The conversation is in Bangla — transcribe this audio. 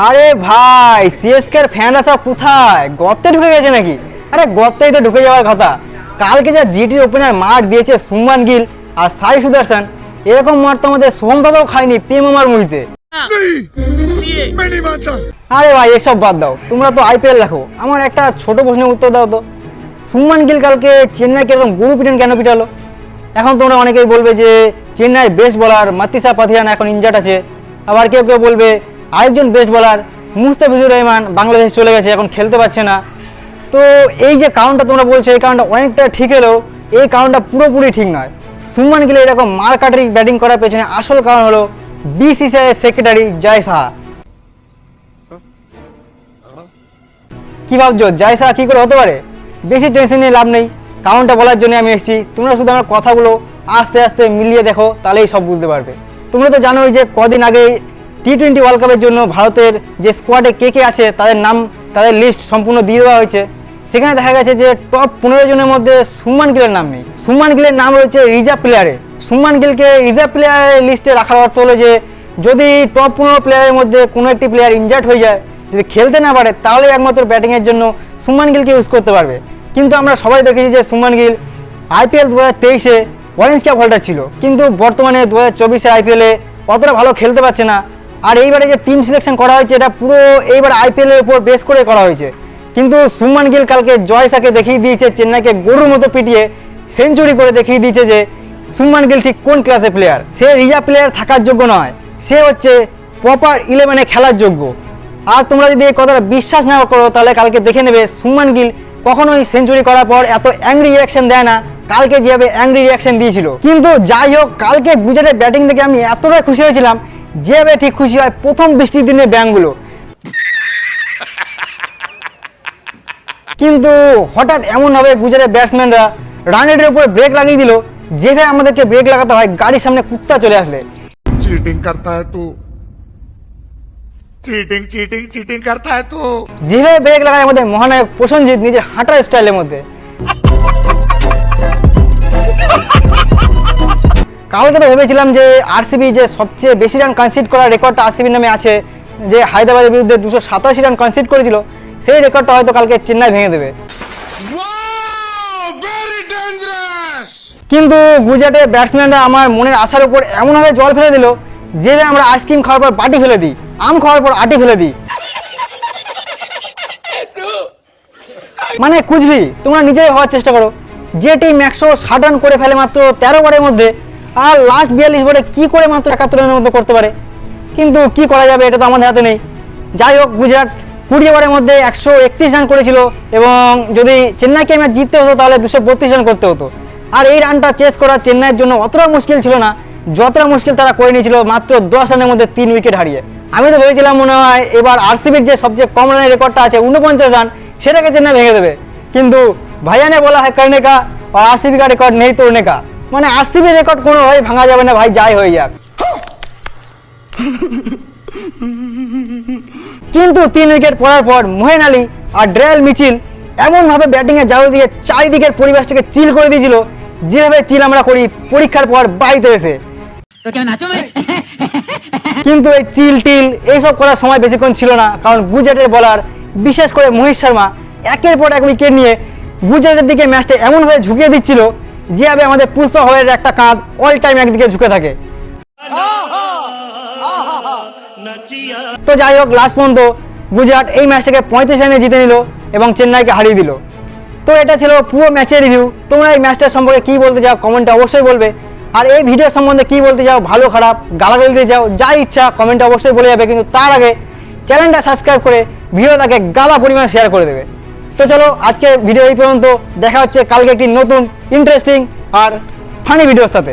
আরে ভাই সিএসকে এর ফ্যানরা সব কোথায়? গর্তে ঢুকে গেছে নাকি? আরে গর্তেই তো ঢুকে যাওয়ার কথা। কালকে যা জিটির ওপেনার মার্ক দিয়েছে সুমান গিল আর সাই সুদর্শন, এরকম মার তো আমাদের সোম দাদাও খায়নি প্রেম আমার মুহিতে আরে ভাই, এসব বাদ দাও। তোমরা তো আইপিএল দেখো। আমার একটা ছোট প্রশ্নের উত্তর দাও তো। সুমান গিল কালকে চেন্নাইকে এরকম গুরু পিটন কেন পিটালো? এখন তোমরা অনেকেই বলবে যে, চেন্নাইয়ের বেস্ট বলার মাতিসা পাথিয়ান এখন ইনজার্ড আছে। আবার কেউ কেউ বলবে আরেকজন বেস্ট বলার মুস্তাফিজুর রহমান, বাংলাদেশ চলে গেছে, এখন খেলতে পারছে না। তো এই যে কারণটা তোমরা বলছো, এই কারণটা অনেকটা ঠিক এলেও এই কারণটা পুরোপুরি ঠিক নয়। সুমান গিল এরকম মার কাটারি ব্যাটিং করার পেছনে আসল কারণ হলো বিসিসিআই সেক্রেটারি জয় সাহা কি ভাবছ? জয় সাহা কি করে হতে পারে? বেশি টেনশন নিয়ে লাভ নেই। কারণটা বলার জন্য আমি এসেছি। তোমরা শুধু আমার কথাগুলো আস্তে আস্তে মিলিয়ে দেখো, তাহলেই সব বুঝতে পারবে। তোমরা তো জানোই যে কদিন আগে টি টোয়েন্টি ওয়ার্ল্ড কাপের জন্য ভারতের যে স্কোয়াডে কে কে আছে, তাদের নাম, তাদের লিস্ট সম্পূর্ণ দিয়ে দেওয়া হয়েছে। সেখানে দেখা গেছে যে টপ পনেরো জনের মধ্যে সুমান গিলের নাম নেই। সুমান গিলের নাম রয়েছে রিজার্ভ প্লেয়ারে সুমান গিলকে রিজার্ভ প্লেয়ারের লিস্টে রাখার অর্থ হলো যে, যদি টপ পনেরো প্লেয়ারের মধ্যে কোনো একটি প্লেয়ার ইনজার্ড হয়ে যায়, যদি খেলতে না পারে, তাহলে একমাত্র ব্যাটিংয়ের জন্য সুমান গিলকে ইউজ করতে পারবে। কিন্তু আমরা সবাই দেখেছি যে সুমান গিল আইপিএল দু হাজার তেইশে অরেঞ্জ ক্যাপ হোল্ডার ছিল। কিন্তু বর্তমানে দু হাজার চব্বিশে আইপিএলে অতটা ভালো খেলতে পারছে না। আর এইবারে যে টিম সিলেকশন করা হয়েছে, এটা পুরো এইবার আইপিএলের উপর বেস করে করা হয়েছে। কিন্তু সুমান গিল কালকে জয়সাকে দেখিয়ে দিয়েছে, চেন্নাইকে গরুর মতো পিটিয়ে সেঞ্চুরি করে দেখিয়ে দিয়েছে যে সুমান গিল ঠিক কোন ক্লাসে প্লেয়ার সে রিজার্ভ প্লেয়ার থাকার যোগ্য নয়। সে হচ্ছে প্রপার ইলেভেনে খেলার যোগ্য। আর তোমরা যদি এই কথাটা বিশ্বাস না করো, তাহলে কালকে দেখে নেবে সুমান গিল কখনোই সেঞ্চুরি করার পর এত অ্যাংরি রিয়াকশন দেয় না। কালকে যেভাবে অ্যাংরি রিয়াকশন দিয়েছিল। কিন্তু যাই হোক, কালকে গুজরাটের ব্যাটিং দেখে আমি এতটাই খুশি হয়েছিলাম যে বেটি খুশি হয় প্রথম বৃষ্টির দিনে ব্যাংকগুলো। কিন্তু হঠাৎ এমন হবে গুজরাটের ব্যাটসম্যানরা রানের উপরে ব্রেক লাগিয়ে দিল যেভাবে আমাদেরকে ব্রেক লাগাতে হয় গাড়ির সামনে কুত্তা চলে আসলে। চিটিং করতা হয় তো। চিটিং চিটিং চিটিং করতা হ্যায় তু। যেভাবে ব্রেক লাগায় আমাদের মহানায়ক প্রসঞ্জিৎ নিজের হাঁটার স্টাইলের মধ্যে। কালকে তো ভেবেছিলাম যে আরসিবি যে সবচেয়ে বেশি রান কনসিড করার রেকর্ডটা আরসিবির নামে আছে যে হায়দ্রাবাদের বিরুদ্ধে দুশো সাতাশি রান কনসিড করেছিল সেই রেকর্ডটা হয়তো কালকে চেন্নাই ভেঙে দেবে। কিন্তু গুজরাটের ব্যাটসম্যানরা আমার মনের আশার উপর এমনভাবে জল ফেলে দিল যে আমরা আইসক্রিম খাওয়ার পর বাটি ফেলে দিই আম খাওয়ার পর আটি ফেলে দিই। মানে কুচবি তোমরা নিজেই হওয়ার চেষ্টা করো যে টিম একশো ষাট রান করে ফেলে মাত্র তেরো বারের মধ্যে আর লাস্ট বিয়াল্লিশ বলে কি করে মাত্র একাত্তর রানের মতো করতে পারে? কিন্তু কি করা যাবে এটা তো আমাদের হাতে নেই। যাই হোক, গুজরাট কুড়ি ওভারের মধ্যে একশো একত্রিশ রান করেছিল এবং যদি চেন্নাইকে ম্যাচ জিততে হতো তাহলে দুশো বত্রিশ রান করতে হতো। আর এই রানটা চেস করা চেন্নাইয়ের জন্য অতটা মুশকিল ছিল না, যতটা মুশকিল তারা করে নিয়েছিল, মাত্র দশ রানের মধ্যে তিন উইকেট হারিয়ে। আমি তো ভেবেছিলাম মনে হয় এবার আরসিবির যে সবচেয়ে কম রানের রেকর্ডটা আছে উনপঞ্চাশ রান সেটাকে চেন্নাই ভেঙে দেবে। কিন্তু ভাইয়ানে বলা হয় কর্ণেকা, আর আরসিবি কা রেকর্ড নেই তোড়নে মানে আসতিবি রেকর্ড কোনোভাবে ভাঙা যাবে না ভাই যাই হয়ে যাক। কিন্তু তিন উইকেট পড়ার পর মোহেন আলী আর ড্রেল মিচিল এমনভাবে ব্যাটিংয়ে জাল দিয়ে চারিদিকের পরিবেশটাকে চিল করে দিয়েছিল যেভাবে চিল আমরা করি পরীক্ষার পর বাড়িতে এসে। কিন্তু এই চিল টিল এইসব করার সময় বেশিক্ষণ ছিল না কারণ গুজরাটের বলার বিশেষ করে মহিষ শর্মা একের পর এক উইকেট নিয়ে গুজরাটের দিকে ম্যাচটা এমনভাবে ঝুঁকিয়ে দিচ্ছিল যেভাবে আমাদের পুষ্পা হলের একটা কাঁধ অল টাইম একদিকে ঝুঁকে থাকে। তো যাই হোক লাস্ট পর্যন্ত গুজরাট এই ম্যাচটাকে পঁয়ত্রিশ রানে জিতে নিল এবং চেন্নাইকে হারিয়ে দিল। তো এটা ছিল পুরো ম্যাচের রিভিউ তোমরা এই ম্যাচটার সম্পর্কে কী বলতে চাও কমেন্টে অবশ্যই বলবে। আর এই ভিডিও সম্বন্ধে কী বলতে চাও, ভালো, খারাপ, গালাগালি দিতে চাও, যা ইচ্ছা কমেন্টে অবশ্যই বলে যাবে। কিন্তু তার আগে চ্যানেলটা সাবস্ক্রাইব করে ভিডিওটাকে গাদা পরিমাণে শেয়ার করে দেবে। তো চলো আজকে ভিডিও এই পর্যন্ত। দেখা হচ্ছে কালকে একটি নতুন ইন্টারেস্টিং আর ফানি ভিডিওর সাথে।